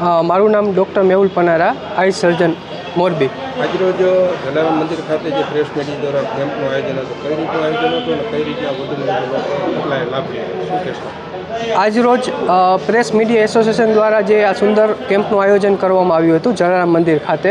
મારું નામ doctor Mehul Panara eye surgeon Morbi. આજરોજ જલારામ મંદિર ખાતે જે પ્રેસ મીટિંગ દ્વારા કેમ્પનું આયોજન હતું કઈ રીતનું આયોજન હતું અને કઈ રીતે વધુ લાભ શું કહેશો? આજરોજ પ્રેસ મીડિયા એસોસિએશન દ્વારા જે આ સુંદર કેમ્પનું આયોજન કરવામાં આવ્યું હતું જલારામ મંદિર ખાતે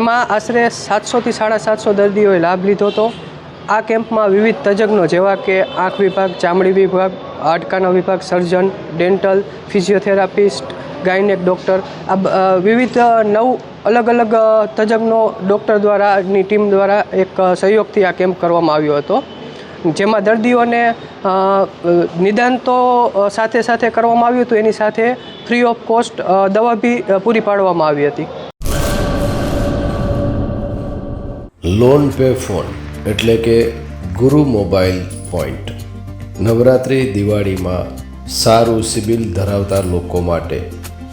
એમાં આશરે સાતસોથી સાડા સાતસો દર્દીઓએ લાભ લીધો હતો. આ કેમ્પમાં વિવિધ તજજ્ઞો જેવા કે આંખ વિભાગ ચામડી વિભાગ હાડકાનો વિભાગ surgeon dental physiotherapist gynaec doctor. આ વિવિધ નવ અલગ અલગ તજજ્ઞો ડૉક્ટર દ્વારાની ટીમ દ્વારા એક સહયોગથી આ કેમ્પ કરવામાં આવ્યો હતો. જેમાં દર્દીઓને નિદાન તો સાથે સાથે કરવામાં આવ્યું હતું. એની સાથે ફ્રી ઓફ કોસ્ટ દવા બી પૂરી પાડવામાં આવી હતી. લોન પે ફોન એટલે કે ગુરુ મોબાઈલ પોઈન્ટ. નવરાત્રિ દિવાળીમાં સારું સિબિલ ધરાવતા લોકો માટે